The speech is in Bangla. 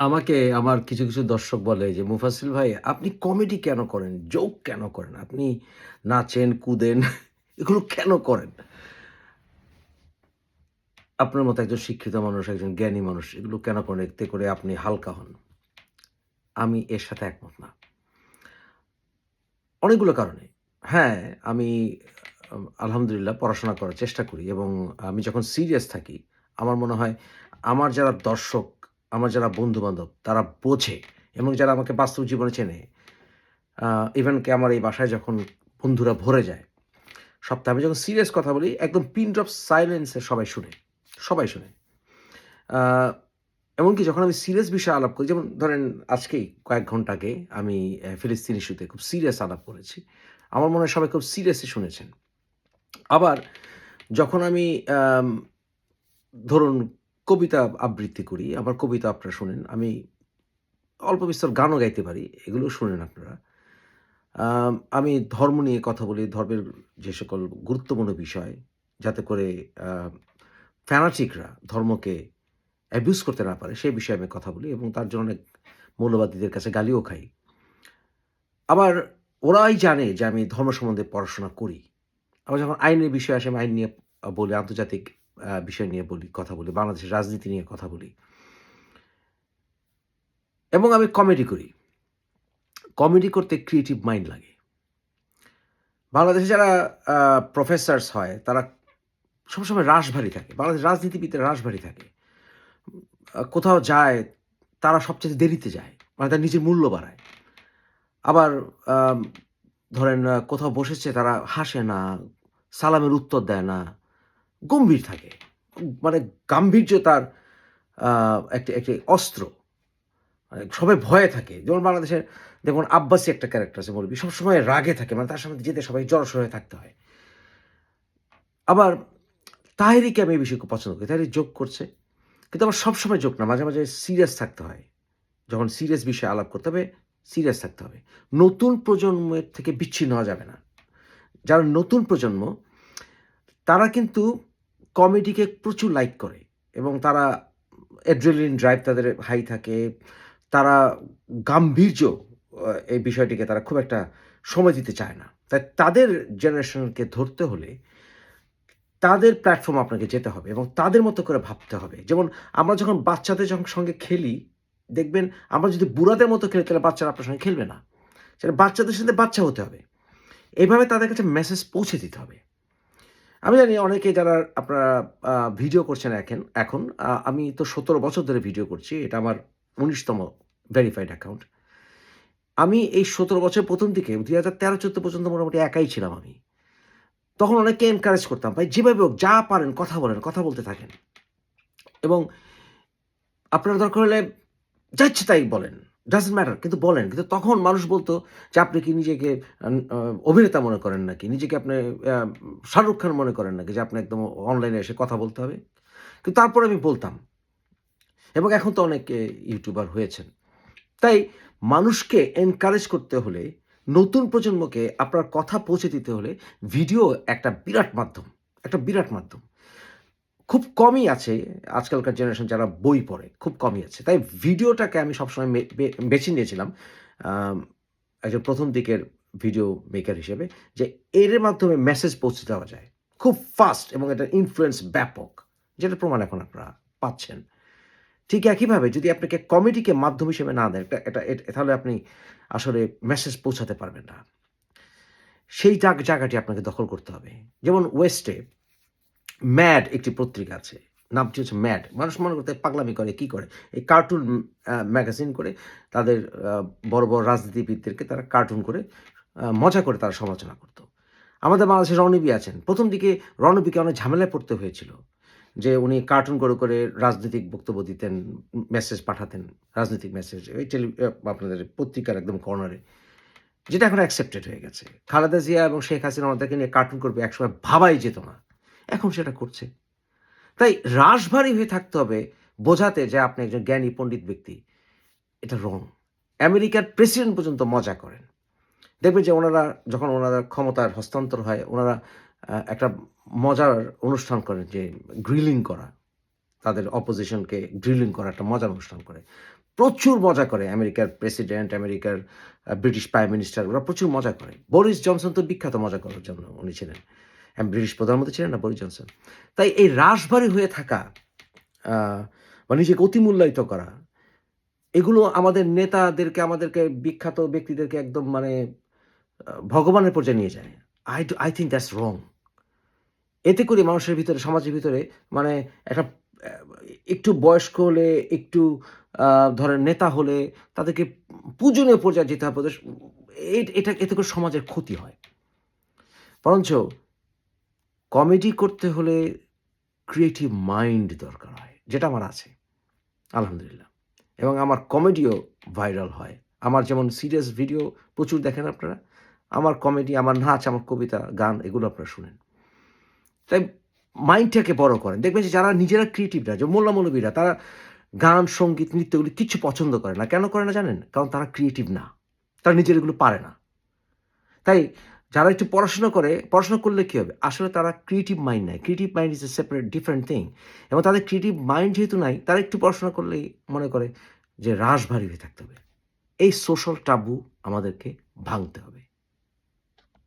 আমাকে আমার কিছু, কিছু দর্শক বলে যে, "মুফাজ্জল ভাই আপনি কমেডি কেন করেন? জোক কেন করেন? আপনি নাচেন, কুদেন এগুলো কেন করেন?" আপনার মতো একজন শিক্ষিত মানুষ, একজন জ্ঞানী মানুষ এগুলো কেন করেন? এতে করে আপনি হালকা হন। আমি এর সাথে একমত না। অনেকগুলো কারণে। হ্যাঁ, আমি আলহামদুলিল্লাহ পড়াশোনা করার চেষ্টা করি এবং আমি যখন সিরিয়াস থাকি আমার মনে হয় আমার যারা দর্শক, আমার যারা বন্ধু-বান্ধব তারা বোঝে এবং যারা আমাকে বাস্তব জীবনে চেনে আ ইভেন কি আমার এই বাসায় যখন বন্ধুরা ভরে যায়, সপ্তাহে আমি যখন সিরিয়াস কথা বলি একদম পিন ড্রপ সাইলেন্সে সবাই শুনে। সবাই শোনে। এমনকি যখন আমি সিরিয়াস বিষয়ে আলাপ করি যেমন ধরেন আজকেই কয়েক ঘণ্টা আগে আমি ফিলিস্তিন ইস্যুতে খুব সিরিয়াস আলাপ করেছি। আমার মনে হয় সবাই খুব সিরিয়াসলি শুনেছেন। আবার যখন আমি ধরুন কবিতা আবৃত্তি করি, আমার কবিতা আপনারা শোনেন। আমি অল্প বিস্তর গানও গাইতে পারি। এগুলো শোনেন আপনারা। আমি ধর্ম নিয়ে কথা বলি, ধর্মের যে সকল গুরুত্বপূর্ণ বিষয় যাতে করে ফ্যানাটিকরা ধর্মকে অ্যাবিউজ করতে না পারে সেই বিষয়ে আমি কথা বলি এবং তার জন্য অনেক মৌলবাদীদের কাছে গালিও খাই। আবার ওরাই জানে যে আমি ধর্ম সম্বন্ধে পড়াশোনা করি। আবার যখন আইনের বিষয় আসে আমি আইন নিয়ে বলি, আন্তর্জাতিক বিষয় নিয়ে বলি, কথা বলি, বাংলাদেশের রাজনীতি নিয়ে কথা বলি। এবং আমি কমেডি করি। কমেডি করতে ক্রিয়েটিভ মাইন্ড লাগে। বাংলাদেশে যারা প্রফেসরস হয় তারা সবসময় রাশভারী থাকে। বাংলাদেশের রাজনীতিবিদরা রাশভারী থাকে। কোথাও যায় তারা সবচেয়ে দেরিতে যায়। মানে তারা নিজের মূল্য বাড়ায়। আবার ধরেন কোথাও বসেছে তারা হাসে না, সালামের উত্তর দেয় না, গম্ভীর থাকে। মানে গাম্ভীর্য তার একটি একটি অস্ত্র। মানে সবাই ভয়ে থাকে। যেমন বাংলাদেশের দেখুন আব্বাসী একটা ক্যারেক্টার আছে মৌলবি। সবসময় রাগে থাকে। মানে তার সামনে যেতে সবাই জড়সড় হয়ে থাকতে হয়। আবার তাহেরিকে আমি এই বিষয়ে খুব পছন্দ করি। তাহেরি যোগ করছে। কিন্তু আমার সবসময় যোগ না। মাঝে, মাঝে সিরিয়াস থাকতে হয়। যখন সিরিয়াস বিষয়ে আলাপ করতে হবে, সিরিয়াস থাকতে হবে। নতুন প্রজন্মের থেকে বিচ্ছিন্ন হওয়া যাবে না। যারা নতুন প্রজন্ম তারা কিন্তু কমেডিকে প্রচুর লাইক করে এবং তারা অ্যাড্রিনালিন ড্রাইভ তাদের হাই থাকে। তারা গাম্ভীর্য এই বিষয়টিকে তারা খুব একটা সময় দিতে চায় না। তাই তাদের জেনারেশনকে ধরতে হলে তাদের প্ল্যাটফর্ম আপনাকে যেতে হবে এবং তাদের মতো করে ভাবতে হবে। যেমন আমরা যখন বাচ্চাদের যখন সঙ্গে খেলি, দেখবেন আমরা যদি বুড়াদের মতো খেলি তাহলে বাচ্চারা আপনার সঙ্গে খেলবে না। সেটা বাচ্চাদের সাথে বাচ্চা হতে হবে। এভাবে তাদের কাছে মেসেজ পৌঁছে দিতে হবে। আমি জানি অনেকে যারা আপনারা ভিডিও করছেন একেন এখন আমি তো ১৭ বছর ধরে ভিডিও করছি। এটা আমার উনিশতম ভেরিফাইড অ্যাকাউন্ট। আমি এই ১৭ বছরের ১ম দিকে ২০১৩-১৪ পর্যন্ত মোটামুটি একাই ছিলাম আমি। তখন অনেককে এনকারেজ করতাম। ভাই যেভাবে হোক যা পারেন কথা বলেন, কথা বলতে থাকেন। এবং আপনার দরকার হলে যাচ্ছে তাই বলেন। ডাজন্ট ম্যাটার কিন্তু বলেন। কিন্তু তখন মানুষ বলতো যে, "আপনি কি নিজেকে অভিনেতা মনে করেন নাকি? নিজেকে আপনি শাহরুখ খান মনে করেন নাকি যে আপনি একদম অনলাইনে এসে কথা বলতে হবে?" কিন্তু তারপর আমি বলতাম। এবং এখন তো অনেকে ইউটিউবার হয়েছেন। তাই মানুষকে এনকারেজ করতে হলে, নতুন প্রজন্মকে আপনার কথা পৌঁছে দিতে হলে ভিডিও একটা বিরাট মাধ্যম, একটা বিরাট মাধ্যম। খুব কমই আছে আজকালকার জেনারেশন যারা বই পড়ে, খুব কমই আছে। তাই ভিডিওটাকে আমি সবসময় বেছে নিয়েছিলাম একজন প্রথম দিকের ভিডিও মেকার হিসেবে যে এর মাধ্যমে মেসেজ পৌঁছে দেওয়া যায়। খুব ফাস্ট এবং এটার ইনফ্লুয়েন্স ব্যাপক। যেটার প্রমাণ এখন আপনারা পাচ্ছেন। ঠিক একইভাবে যদি আপনাকে কমেডিকে মাধ্যম হিসেবে না দেয়, এটা এটা এট তাহলে আপনি আসলে মেসেজ পৌঁছাতে পারবেন না। সেই জায়গাটি আপনাকে দখল করতে হবে। যেমন ওয়েস্টে ম্যাড একটি পত্রিকা আছে। নামটি হচ্ছে ম্যাড। মানুষ মনে করতে পাগলামি করে, কি করে? এই কার্টুন ম্যাগাজিন করে তাদের বড়, বড় রাজনীতিবিদদেরকে তারা কার্টুন করে মজা করে তারা সমালোচনা করত। আমাদের বাংলাদেশে রণবী আছেন। প্রথম দিকে রণবীকে অনেক ঝামেলায় পড়তে হয়েছিল। যে উনি কার্টুন করে, করে রাজনৈতিক বক্তব্য দিতেন, মেসেজ পাঠাতেন, রাজনৈতিক মেসেজ। ওই টেলি আপনাদের পত্রিকার একদম কর্নারে। যেটা এখন অ্যাকসেপ্টেড হয়ে গেছে। খালেদা জিয়া এবং শেখ হাসিনা ওনাদেরকে নিয়ে কার্টুন করবে একসময় ভাবাই যেত না। এখন সেটা করছে। তাই রাশভারী হয়ে থাকতে হবে বোঝাতে যে আপনি একজন জ্ঞানী পণ্ডিত ব্যক্তি। এটা রং। আমেরিকার প্রেসিডেন্ট পর্যন্ত মজা করেন। দেখবেন যে ওনারা যখন ওনারা ক্ষমতার হস্তান্তর হয়, ওনারা একটা মজার অনুষ্ঠান করেন যে গ্রিলিং করা। তাদের অপোজিশনকে গ্রিলিং করা একটা মজার অনুষ্ঠান করে। প্রচুর মজা করে আমেরিকার প্রেসিডেন্ট, আমেরিকার ব্রিটিশ প্রাইম মিনিস্টার, ওরা প্রচুর মজা করে বরিস জনসন তো বিখ্যাত মজা করার জন্য উনি ছিলেন ব্রিটিশ প্রধানমন্ত্রী ছিলেন না বরিস জনসন তাই এই রাশভারী হয়ে থাকা বা নিজেকে অতিমূল্যায়িত করা, এগুলো আমাদের নেতাদেরকে, আমাদেরকে বিখ্যাত ব্যক্তিদেরকে একদম মানে ভগবানের পর্যায়ে নিয়ে যায়। I do I think that's wrong এতে করে মানুষের ভিতরে, সমাজের ভিতরে মানে একটা একটু বয়স্ক হলে, একটু ধরেন নেতা হলে তাদেরকে পূজনীয় পর্যায়ে যেতে হবে। এটা, এতে করে সমাজের ক্ষতি হয়। বরঞ্চ কমেডি করতে হলে ক্রিয়েটিভ মাইন্ড দরকার হয়, যেটা আমার আছে, আলহামদুলিল্লাহ। এবং আমার কমেডিও ভাইরাল হয়। আমার যেমন সিরিয়াস ভিডিও প্রচুর দেখেন আপনারা, আমার কমেডি, আমার নাচ, আমার কবিতা, গান, এগুলো আপনারা শুনেন। তাই মাইন্ডটাকে বড় করেন। দেখবেন যে যারা নিজেরা ক্রিয়েটিভ না, যে মোল্লা মৌলবীরা, তারা গান, সংগীত, নৃত্য এগুলি পছন্দ করে না। কেন করে না জানেন? কারণ তারা ক্রিয়েটিভ না। তারা নিজের এগুলো পারে না। তাই যারা একটু পড়াশোনা করে, পড়াশোনা করলে কী হবে? আসলে তারা ক্রিয়েটিভ মাইন্ড নাই creative mind is a separate different thing এবং তাদের ক্রিয়েটিভ মাইন্ড যেহেতু নাই, তারা একটু পড়াশোনা করলেই মনে করে যে রাশভারী হয়ে থাকতে হবে। এই সোশ্যাল টাবু আমাদেরকে ভাঙতে হবে।